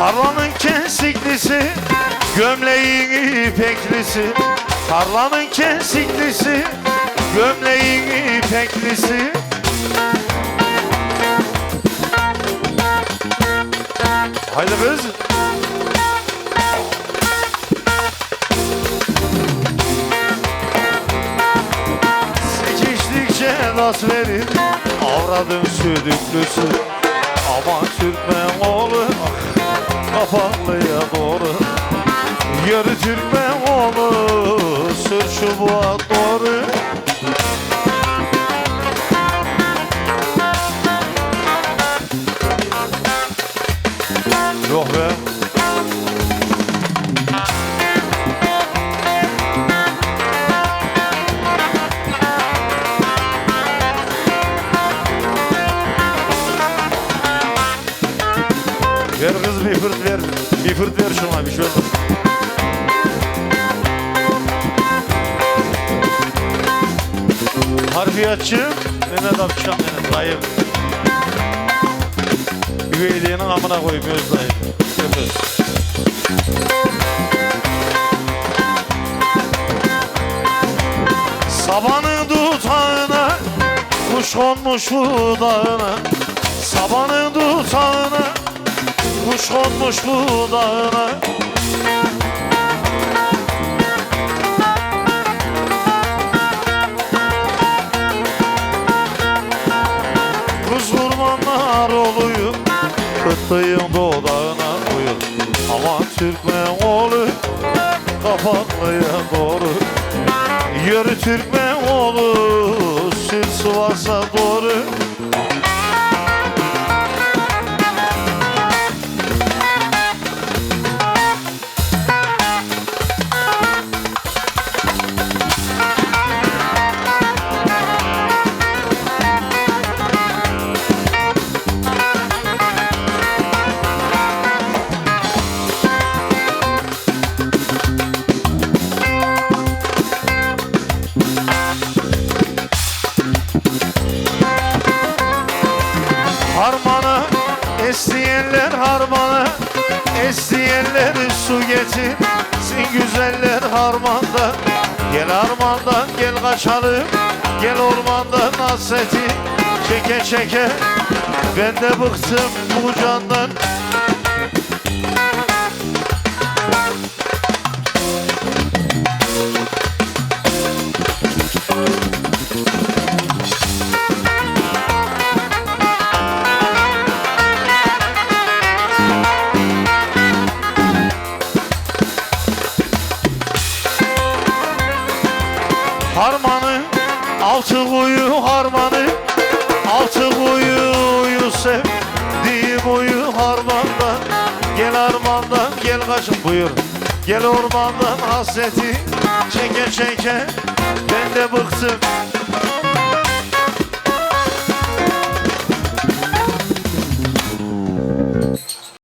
Tarlanın kesiklisi, gömleğin ipeklisi Tarlanın kesiklisi, gömleğin ipeklisi. Haydi kız. Sekiştikçe rast verir Avradın südüklüsü. Aman Türkmen oğlu Kapalıya doğru. Yürü Türkmen oğlu. Sür çubuğa doğru Yok be Ver kız bir fırt ver. Bir fırt ver şuna bir şey. Harfiyatçı Mehmet Akşam benim dayım. Üveyliğinin amına koyayım öz dayım. Öpüz. Sabanın dutağına Kuş konmuş bu dağına Sabanın dutağına Kuş konmuş bu dağına Kıttığın dodağına uyur. Aman Türkmen oğlu Kapaklıya doğru. Yürü Türkmen oğlu Sür Sivas'a doğru Estiyenler harmana Estiyenler su getir Sin güzeller harmanda Gel harmandan gel kaçalım Gel ormandan hasreti Çeke çeke Ben de bıktım bu candan Altı kuyu harmanı Altı kuyu sev Diyim uyu harmanda Gel harmandan gel kaçın buyur Gel ormandan hasreti Çeke çeke Ben de bıktım